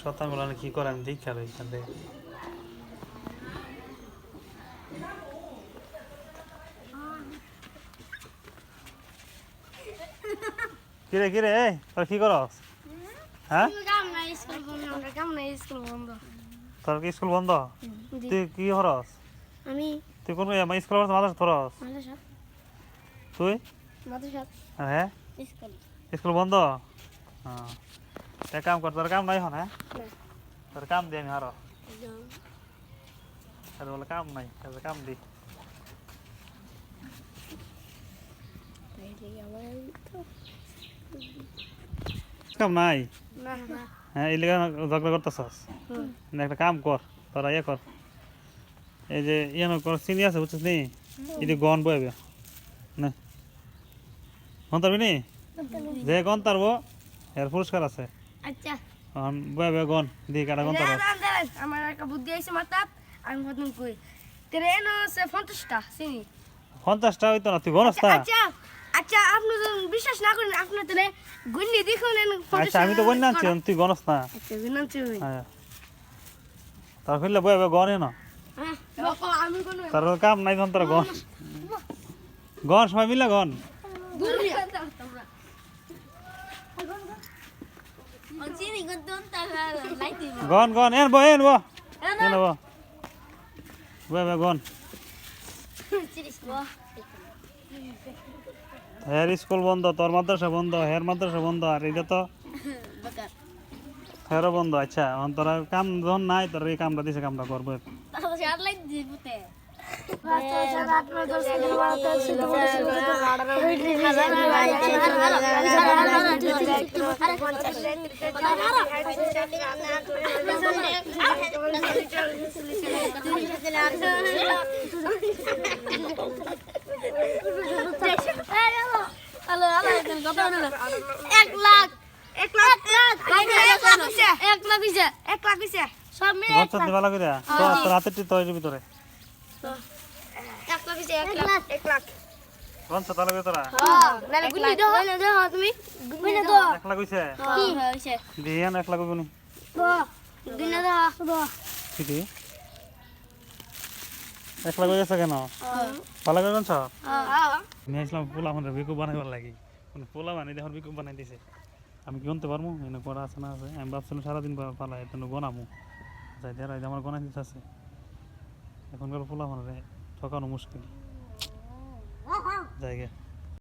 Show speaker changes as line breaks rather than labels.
শতান বলে কি করে আমি রই থেকে। কিরে কিরে তোর কি করস? হ্যাঁ? তোর কি স্কুল বন্ধ? তুই কি হরস
আমি
তুই কোন স্কুল হরস মাদ্রাসা ধরস? তুই?
মাদ্রাসা।
হ্যাঁ?
স্কুল।
স্কুল বন্ধ? হ্যাঁ। এক কাম কর তোর কাম নাই হন হ্যাঁ তোর কাম দি আমি হারো তোর বলে কাম নাই তোর কাম দি কাম নাই হ্যাঁ এই লেগে ঝগড়া করতেছস না একটা কাম কর তোরা ইয়ে কর এই যে ইয়ে কর চিনি আছে বুঝছিস নি এটি গন বইবে না গন তারবি নি যে গন তারবো এর পুরস্কার আছে
আচ্ছা।
এখন বইবে গন দি কাটা গন
দাঁড়ান, আমার একটা বুদ্ধি আছে মাথাত আমি প্রথম কই ট্রেন আছে পঞ্চাশটা চিনি?
পঞ্চাশটা হইতো না তুই গনস তা
আচ্ছা আচ্ছা আপনি যদি বিশ্বাস না করেন আপনি তাহলে গুন্নি দেখুন
আচ্ছা আমি তো গন আনছি তুই গনস না।
আচ্ছা গুনাচ্ছি আমি।
হ্যাঁ। তার ফেললে বইবে গনে না।
হ্যাঁ
তার কাম নাই তোরা গন। গন সবাই মিলে গন
চিনি গন্তন তাহলে লাইট দিব
গন গন এন বো এন বো এন বো বইবে গন।
চিরিস
হের স্কুল বন্ধ তোর মাদ্রাসা বন্ধ হের মাদ্রাসা বন্ধ আর এটা তো হেরও বন্ধ। আচ্ছা তোরা কাম যখন নাই তোর এই কামটা দিছে কামটা করব।
এক লাখ। এক লাখ এক লাখ এক লাখ। সব মিলে
তো তোর ভিতরে।
এক লাখ হইছে এক লাখ এক লাখ
বঞ্চ তাহলে লাগে তোরা হয়ে কেন পোলা পোলা বানাই দেখুন বিকু বানাই দিছে আমি কি গুনতে পারব এনে করা আছে না আছে আমি ভাবছিলাম সারাদিন পালাই তেন গনামু যাই দেয় আমার গনাই দিতে আছে এখনকার পোলা মানে ঠকানো মুশকিল। জায়গা